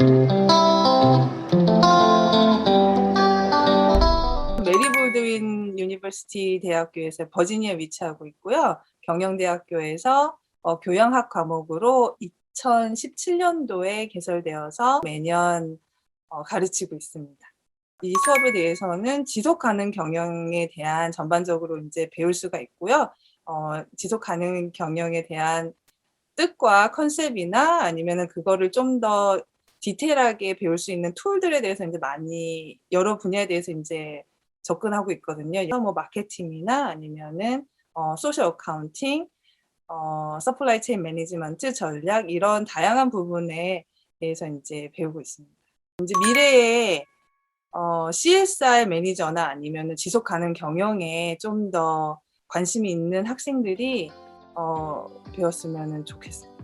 메리 볼드윈 유니버시티 대학교에서 버지니아에 위치하고 있고요. 경영대학교에서 어, 교양학 과목으로 2017년도에 개설되어서 매년 어, 가르치고 있습니다. 이 수업에 대해서는 지속 가능 경영에 대한 전반적으로 이제 배울 수가 있고요. 어, 지속 가능 경영에 대한 뜻과 컨셉이나 아니면은 그거를 좀 더 디테일하게 배울 수 있는 툴들에 대해서 이제 많이 여러 분야에 대해서 이제 접근하고 있거든요. 뭐 마케팅이나 아니면은 어, 소셜 어카운팅, 어, 서플라이 체인 매니지먼트 전략 이런 다양한 부분에 대해서 이제 배우고 있습니다. 이제 미래에 어, CSR 매니저나 아니면은 지속 가능 경영에 좀 더 관심이 있는 학생들이 어, 배웠으면 좋겠습니다.